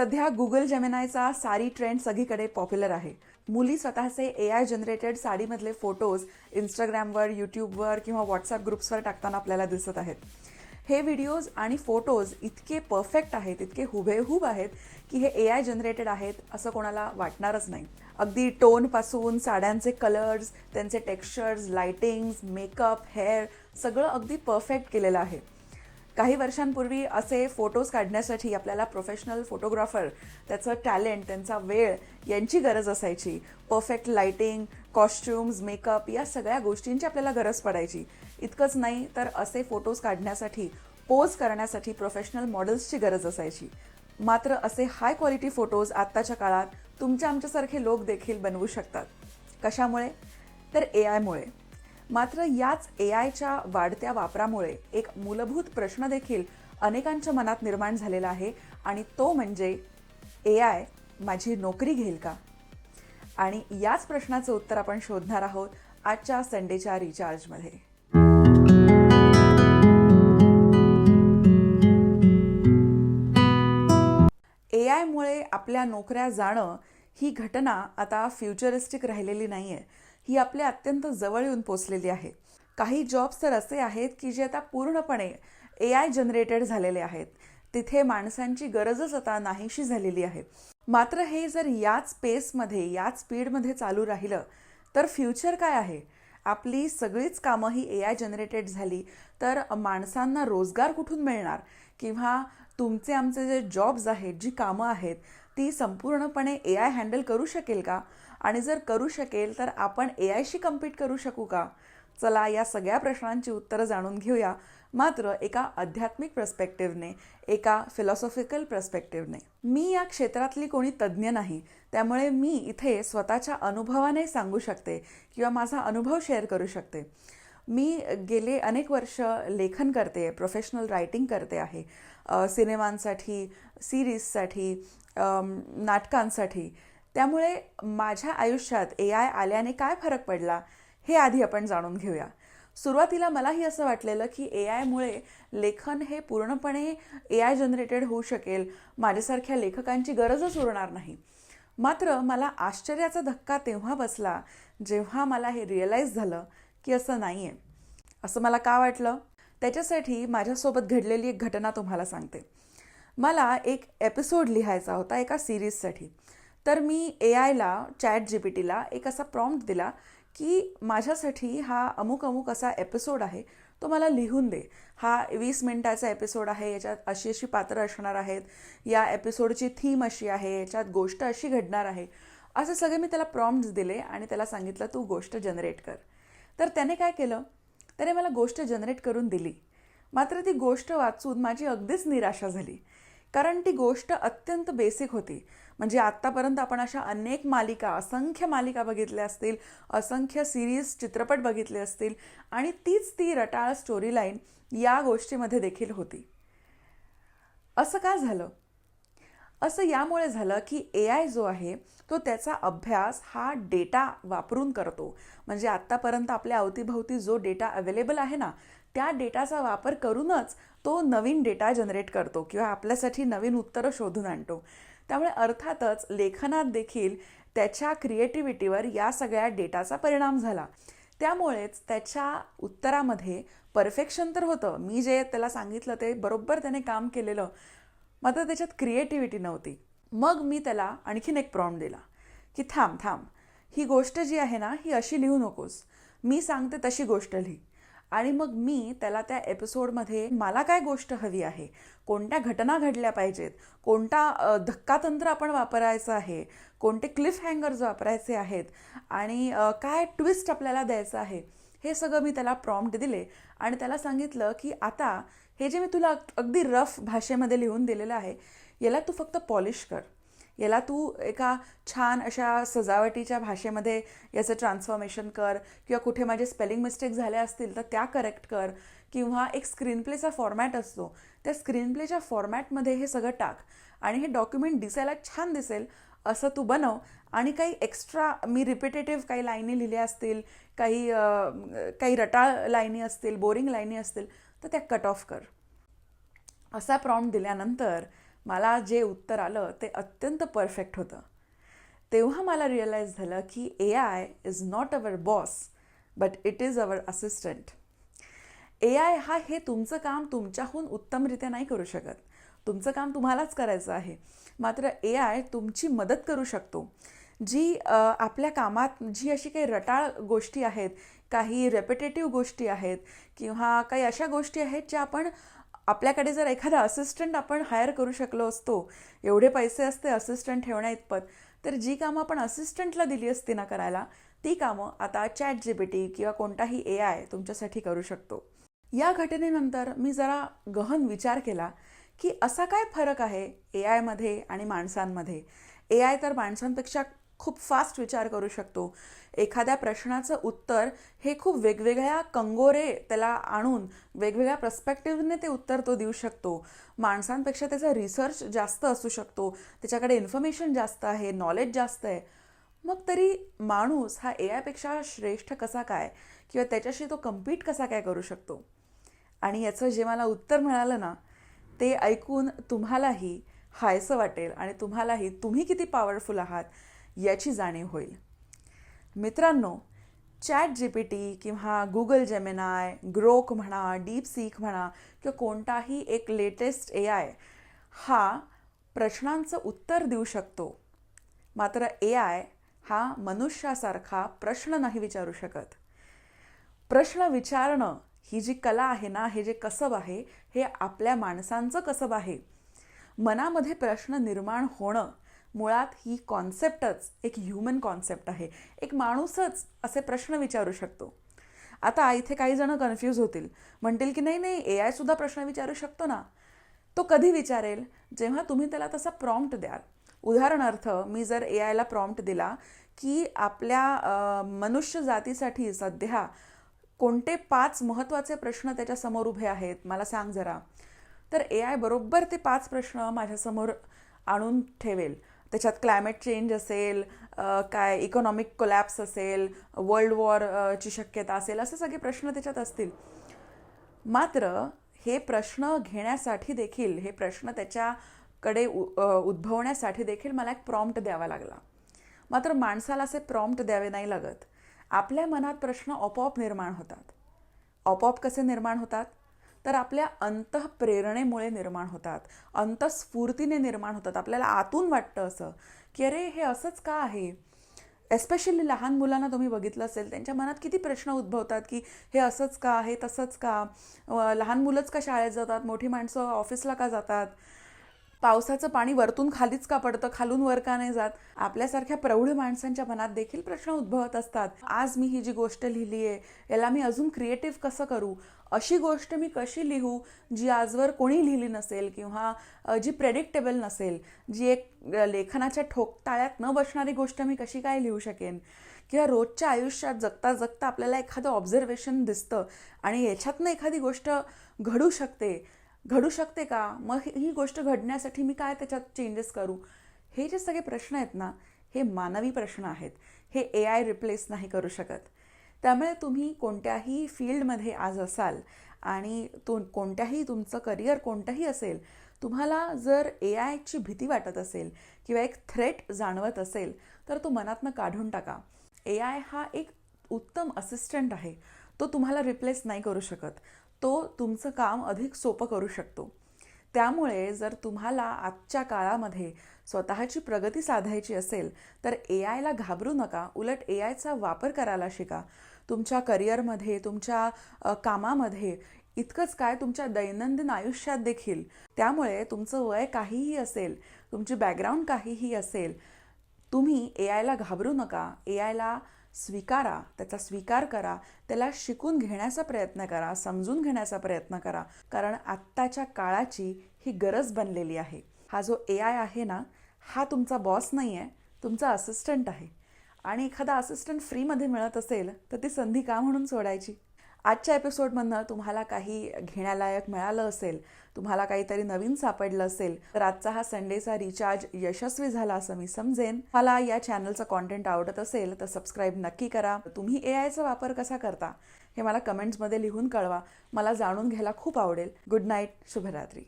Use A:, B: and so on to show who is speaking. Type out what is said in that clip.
A: सध्या गुगल जेमिनायचा साडी ट्रेंड सगळीकडे पॉप्युलर आहे. मुली स्वतःचे ए आय जनरेटेड साडीमधले फोटोज इंस्टाग्रामवर यूट्यूबवर किंवा व्हॉट्सअप ग्रुप्सवर टाकताना आपल्याला दिसत आहेत. हे व्हिडिओज आणि फोटोज इतके परफेक्ट आहेत इतके हुबेहूब आहेत की हे ए आय जनरेटेड आहेत असं कोणाला वाटणारच नाही. अगदी टोनपासून साड्यांचे कलर्स त्यांचे टेक्स्चर्स लाइटिंग्स मेकअप हेअर सगळं अगदी परफेक्ट केलेलं आहे. काही वर्षांपूर्वी असे फोटोज काढण्यासाठी आपल्याला प्रोफेशनल फोटोग्राफर त्याचं टॅलेंट त्यांचा वेळ यांची गरज असायची. परफेक्ट लाइटिंग कॉस्ट्युम्स मेकअप या सगळ्या गोष्टींची आपल्याला गरज पडायची. इतकंच नाही तर असे फोटोज काढण्यासाठी पोज करण्यासाठी प्रोफेशनल मॉडेल्सची गरज असायची. मात्र असे हाय क्वालिटी फोटोज आत्ताच्या काळात तुमच्या आमच्यासारखे लोक देखील बनवू शकतात. कशामुळे? तर ए आयमुळे मात्र याच ए आयच्या वाढत्या वापरामुळे एक मूलभूत प्रश्न देखील अनेकांच्या मनात निर्माण झालेला आहे आणि तो म्हणजे ए आय माझी नोकरी घेईल का? आणि याच प्रश्नाचं उत्तर आपण शोधणार आहोत आजच्या संडेच्या रिचार्जमध्ये. ए आयमुळे आपल्या नोकऱ्या जाणं ही घटना आता फ्युचरिस्टिक राहिलेली नाही आहे ही आपल्या अत्यंत जवळ येऊन पोचलेली आहे. काही जॉब्स तर असे आहेत की जे आता पूर्णपणे ए आय जनरेटेड झालेले आहेत. तिथे माणसांची गरजच आता नाहीशी झालेली आहे. मात्र हे जर याच पेसमध्ये याच स्पीडमध्ये चालू राहिलं तर फ्युचर काय आहे? आपली सगळीच कामं ही ए आय जनरेटेड झाली तर माणसांना रोजगार कुठून मिळणार? किंवा तुमचे आमचे जे जॉब्स आहेत जी कामं आहेत ती संपूर्णपणे ए आय हँडल करू शकेल का? आणि जर करू शकेल तर आपण ए आयशी कम्पीट करू शकू का? चला या सगळ्या प्रश्नांची उत्तरं जाणून घेऊया. मात्र एका आध्यात्मिक प्रस्पेक्टिव्हने एका फिलॉसॉफिकल प्रस्पेक्टिव्हने मी या क्षेत्रातली कोणी तज्ज्ञ नाही त्यामुळे मी इथे स्वतःच्या अनुभवाने सांगू शकते किंवा माझा अनुभव शेअर करू शकते. मी गेले अनेक वर्ष लेखन करते प्रोफेशनल रायटिंग करते आहे. सिनेमांसाठी सिरीजसाठी नाटकांसाठी. त्यामुळे माझ्या आयुष्यात ए आय आल्याने काय फरक पडला हे आधी आपण जाणून घेऊया. सुरुवातीला मलाही असं वाटलेलं की ए आयमुळे लेखन हे पूर्णपणे ए आय जनरेटेड होऊ शकेल माझ्यासारख्या लेखकांची गरजच उरणार नाही. मात्र मला आश्चर्याचा धक्का तेव्हा बसला जेव्हा मला हे रिअलाईज झालं की असं नाही आहे असं मला का वाटलं? त्याच्यासाठी माझ्यासोबत घडलेली एक घटना तुम्हाला सांगते. मला एक एपिसोड लिहायचा होता एका सिरीजसाठी तर मी ए आयला चॅट जी पी टीला एक असा प्रॉम्प्ट दिला की माझ्यासाठी हा अमुक अमुक असा एपिसोड आहे तो मला लिहून दे. हा वीस मिनटाचा एपिसोड आहे याच्यात अशी अशी पात्र असणार आहेत या एपिसोडची थीम अशी आहे याच्यात गोष्ट अशी घडणार आहे. असे सगळे मी त्याला प्रॉम्प्ट्स दिले आणि त्याला सांगितलं तू गोष्ट जनरेट कर. तर त्याने काय केलं? त्याने मला गोष्ट जनरेट करून दिली. मात्र ती गोष्ट वाचून माझी अगदीच निराशा झाली. कारण ती गोष्ट अत्यंत बेसिक होती. म्हणजे आत्तापर्यंत आपण अशा अनेक मालिका असंख्य मालिका बघितल्या असतील असंख्य सिरीज चित्रपट बघितले असतील आणि तीच ती रटाळ स्टोरी लाईन या गोष्टीमध्ये देखील होती. असं का झालं? असं यामुळे झालं की ए आय जो आहे तो त्याचा अभ्यास हा डेटा वापरून करतो. म्हणजे आत्तापर्यंत आपल्या अवतीभोवती जो डेटा अवेलेबल आहे ना त्या डेटाचा वापर करूनच तो नवीन डेटा जनरेट करतो किंवा आपल्यासाठी नवीन उत्तरं शोधून आणतो. त्यामुळे अर्थातच लेखनात देखील त्याच्या क्रिएटिव्हिटीवर या सगळ्या डेटाचा परिणाम झाला. त्यामुळेच त्याच्या उत्तरामध्ये परफेक्शन तर होतं. मी जे त्याला सांगितलं ते बरोबर त्याने काम केलेलं मात्र त्याच्यात क्रिएटिव्हिटी नव्हती. मग मी त्याला आणखीन एक प्रॉम्प्ट दिला की थांब थांब. ही गोष्ट जी आहे ना ही अशी लिहू नकोस. मी सांगते तशी गोष्ट लिही. आणि मग मी त्याला त्या एपिसोडमध्ये मला काय गोष्ट हवी आहे? कोणत्या घटना घडल्या पाहिजेत? कोणता धक्कातंत्र आपण वापरायचं आहे? कोणते क्लिफ हँगर्स वापरायचे आहेत? आणि काय ट्विस्ट आपल्याला द्यायचं आहे? हे सगळं मी त्याला प्रॉम्प्ट दिले आणि त्याला सांगितलं की आता हे जे मी तुला अगदी रफ भाषेमध्ये लिहून दिलेलं आहे याला तू फक्त पॉलिश कर. याला तू एका छान अशा सजावटीच्या भाषेमध्ये याचं ट्रान्सफॉर्मेशन कर किंवा कुठे माझे स्पेलिंग मिस्टेक झाल्या असतील तर त्या करेक्ट कर किंवा एक स्क्रीनप्लेचा फॉर्मॅट असतो. त्या स्क्रीनप्लेच्या फॉर्मॅटमध्ये हे सगळं टाक आणि हे डॉक्युमेंट दिसायला छान दिसेल असं तू बनव. आणि काही एक्स्ट्रा मी रिपिटेटिव्ह काही लाईनी लिहिल्या असतील काही काही रटाळ लाईनी असतील बोरिंग लाईनी असतील तर त्या कट ऑफ कर. असा प्रॉम्प्ट दिल्यानंतर मला जे उत्तर आलं ते अत्यंत परफेक्ट होतं. तेव्हा मला रिअलाईज झालं की A I is not our boss but it is our assistant A I हा हे तुमचं काम तुमच्याहून उत्तमरित्या नाही करू शकत. तुमचं काम तुम्हालाच करायचं आहे. मात्र ए आय तुमची मदत करू शकतो. जी आपल्या कामात जी अशी काही रटाळ गोष्टी आहेत काही रेपिटेटिव्ह गोष्टी आहेत किंवा काही अशा गोष्टी आहेत ज्या आपण आपल्याकडे जर एखादा असिस्टंट आपण हायर करू शकलो असतो एवढे पैसे असते असिस्टंट ठेवण्या इतपत तर जी कामं आपण असिस्टंटला दिली असती ना करायला ती कामं आता चॅट जी पी टी किंवा कोणताही ए आय तुमच्यासाठी करू शकतो. या घटनेनंतर मी जरा गहन विचार केला की असा काय फरक आहे ए आयमध्ये आणि माणसांमध्ये? ए आय तर माणसांपेक्षा खूप फास्ट विचार करू शकतो. एखाद्या प्रश्नाचं उत्तर हे खूप वेगवेगळ्या कंगोरे त्याला आणून वेगवेगळ्या प्रस्पेक्टिव्हने ते उत्तर तो देऊ शकतो. माणसांपेक्षा त्याचा रिसर्च जास्त असू शकतो. त्याच्याकडे इन्फॉर्मेशन जास्त आहे नॉलेज जास्त आहे. मग तरी माणूस हा ए आयपेक्षा श्रेष्ठ कसा काय? किंवा त्याच्याशी तो कम्पीट कसा काय करू शकतो? आणि याचं जे मला उत्तर मिळालं ना ते ऐकून तुम्हालाही हायसं वाटेल आणि तुम्हालाही तुम्ही किती पॉवरफुल आहात याची जाणीव होईल. मित्रांनो चॅट जी पी टी किंवा गुगल जेमेनाय ग्रोक म्हणा डीप सीक म्हणा किंवा कोणताही एक लेटेस्ट ए आय हा प्रश्नांचं उत्तर देऊ शकतो. मात्र ए आय हा मनुष्यासारखा प्रश्न नाही विचारू शकत. प्रश्न विचारणं ही जी कला आहे ना हे जे कसब आहे हे आपल्या माणसांचं कसब आहे. मनामध्ये प्रश्न निर्माण होणं मुळात ही कॉन्सेप्टच एक ह्युमन कॉन्सेप्ट आहे. एक माणूसच असे प्रश्न विचारू शकतो. आता इथे काही जण कन्फ्यूज होतील. म्हणतील की नाही नाही ए आय सुद्धा प्रश्न विचारू शकतो ना? तो कधी विचारेल? जेव्हा तुम्ही त्याला तसा प्रॉम्प्ट द्याल. उदाहरणार्थ मी जर ए आयला प्रॉम्प्ट दिला की आपल्या मनुष्य जातीसाठी सध्या कोणते पाच महत्त्वाचे प्रश्न त्याच्यासमोर उभे आहेत मला सांग जरा. तर ए आय बरोबर ते पाच प्रश्न माझ्यासमोर आणून ठेवेल. त्याच्यात क्लायमेट चेंज असेल काय इकॉनॉमिक कोलॅप्स असेल वर्ल्ड वॉर ची शक्यता असेल असे सगळे प्रश्न त्याच्यात असतील. मात्र हे प्रश्न घेण्यासाठी देखील हे प्रश्न त्याच्याकडे उ उद्भवण्यासाठी देखील मला एक प्रॉम्प्ट द्यावा लागला. मात्र माणसाला असे प्रॉम्प्ट द्यावे नाही लागत. आपल्या मनात प्रश्न आपोआप निर्माण होतात. आपोआप कसे निर्माण होतात? तर आपल्या अंतःप्रेरणेमुळे निर्माण होतात. अंतस्फूर्तीने निर्माण होतात. आपल्याला आतून वाटतं असं. की अरे हे असंच का आहे? एस्पेशली लहान मुलांना तुम्ही बघितलं असेल त्यांच्या मनात किती प्रश्न उद्भवतात की हे असंच का? हे तसंच का? लहान मुलंच का शाळेत जातात? मोठी माणसं ऑफिसला का जातात? पावसाचं पाणी वरतून खालीच का पडतं? खालून वर का नाही जात? आपल्यासारख्या प्रौढ माणसांच्या मनात देखील प्रश्न उद्भवत असतात. आज मी ही जी गोष्ट लिहिली आहे याला मी अजून क्रिएटिव्ह कसं करू? अशी गोष्ट मी कशी लिहू जी आजवर कोणी लिहिली नसेल किंवा जी प्रेडिक्टेबल नसेल जी एक लेखनाच्या ठोकताळ्यात न बसणारी गोष्ट मी कशी काय लिहू शकेन? किंवा रोजच्या आयुष्यात जगता जगता आपल्याला एखादं ऑब्झर्वेशन दिसतं आणि याच्यातनं एखादी गोष्ट घडू शकते घडू शकते का? मग ही गोष्ट घडण्यासाठी मी काय त्याच्यात चेंजेस करू? हे जे सगळे प्रश्न आहेत ना हे मानवी प्रश्न आहेत. हे ए आय रिप्लेस नाही करू शकत. त्यामुळे तुम्ही कोणत्याही फील्डमध्ये आज असाल आणि तो कोणत्याही तुमचं करिअर कोणतंही असेल तुम्हाला जर ए आयची भीती वाटत असेल किंवा एक थ्रेट जाणवत असेल तर तो मनातनं काढून टाका. ए आय हा एक उत्तम असिस्टंट आहे. तो तुम्हाला रिप्लेस नाही करू शकत. तो तुमचं काम अधिक सोपं करू शकतो. त्यामुळे जर तुम्हाला आजच्या काळामध्ये स्वतःची प्रगती साधायची असेल तर ए आयला घाबरू नका. उलट ए आयचा वापर करायला शिका. तुमच्या करिअरमध्ये तुमच्या कामामध्ये इतकंच काय तुमच्या दैनंदिन आयुष्यात देखील. त्यामुळे तुमचं वय काहीही असेल तुमची बॅकग्राऊंड काहीही असेल तुम्ही ए आयला घाबरू नका. ए आयला स्वीकारा त्याचा स्वीकार करा त्याला शिकून घेण्याचा प्रयत्न करा समजून घेण्याचा प्रयत्न करा. कारण आत्ताच्या काळाची ही गरज बनलेली आहे. हा जो ए आय आहे ना हा तुमचा बॉस नाही आहे तुमचा असिस्टंट आहे. आणि एखादा असिस्टंट फ्रीमध्ये मिळत असेल तर ती संधी का म्हणून सोडायची? आजच्या एपिसोडमधनं तुम्हाला काही घेण्यालायक मिळालं असेल तुम्हाला काहीतरी नवीन सापडलं असेल तर आजचा हा संडेचा रिचार्ज यशस्वी झाला असं मी समजेन. मला या चॅनलचं कॉन्टेंट आवडत असेल तर सबस्क्राईब नक्की करा. तुम्ही ए आयचा वापर कसा करता हे मला कमेंट्समध्ये लिहून कळवा. मला जाणून घ्यायला खूप आवडेल. गुड नाईट शुभरात्री.